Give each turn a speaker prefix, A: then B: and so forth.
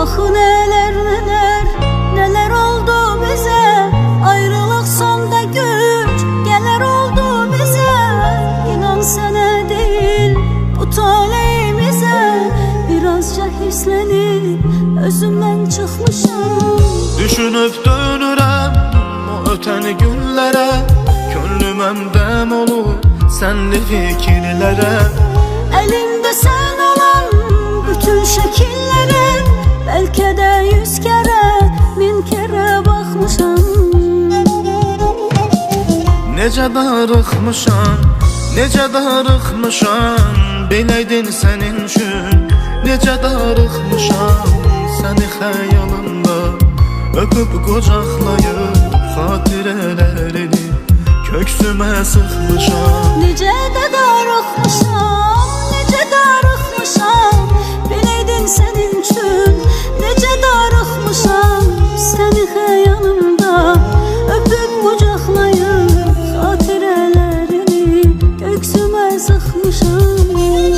A: Ah neler neler neler oldu bize? Ayrılık sonda güç gelir oldu bize. İnan sana değil bu talihimize Birazca hislenip özümden çıkmışım.
B: Düşünüp dönürəm o ötən günlərə Könlüm əmdəm olur sənli fikirlərə
A: Belki de yüz kere bin kere bakmışam.
B: Necə darıxmışam, necə darıxmışam Biləydin sənin üçün Necə darıxmışam Səni xəyalımda Öpüb qucaqlayıb Xatirələrini Köksümə sıxmışam.
A: Nice de kalmışam seni he yanımda Öpüp kucaklayıp hatirelerini göksüme sıkmışam